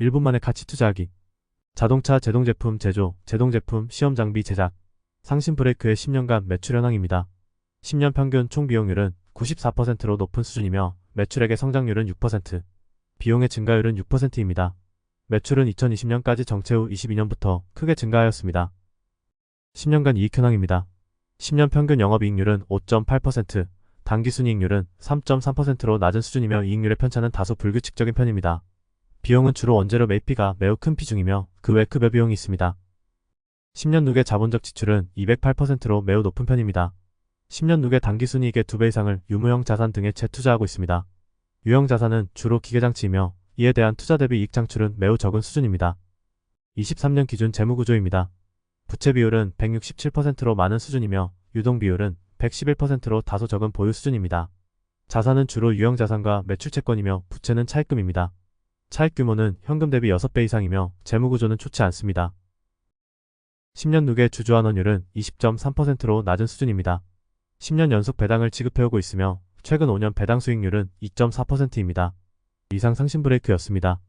1분 만에 가치 투자하기. 자동차 제동제품 제조, 제동제품 시험 장비 제작. 상신 브레이크의 10년간 매출 현황입니다. 10년 평균 총 비용률은 94%로 높은 수준이며 매출액의 성장률은 6%, 비용의 증가율은 6%입니다. 매출은 2020년까지 정체 후 22년부터 크게 증가하였습니다. 10년간 이익 현황입니다. 10년 평균 영업이익률은 5.8%, 당기순이익률은 3.3%로 낮은 수준이며 이익률의 편차는 다소 불규칙적인 편입니다. 비용은 주로 원재료 매입비가 매우 큰 비중이며 그 외 급여 비용이 있습니다. 10년 누계 자본적 지출은 208%로 매우 높은 편입니다. 10년 누계 당기순이익의 2배 이상을 유무형 자산 등에 재투자하고 있습니다. 유형 자산은 주로 기계장치이며 이에 대한 투자 대비 이익 창출은 매우 적은 수준입니다. 23년 기준 재무구조입니다. 부채 비율은 167%로 많은 수준이며 유동 비율은 111%로 다소 적은 보유 수준입니다. 자산은 주로 유형 자산과 매출 채권이며 부채는 차입금입니다. 차입 규모는 현금 대비 6배 이상이며 재무구조는 좋지 않습니다. 10년 누계 주주환원율은 20.3%로 낮은 수준입니다. 10년 연속 배당을 지급해오고 있으며 최근 5년 배당 수익률은 2.4%입니다. 이상 상신 브레이크였습니다.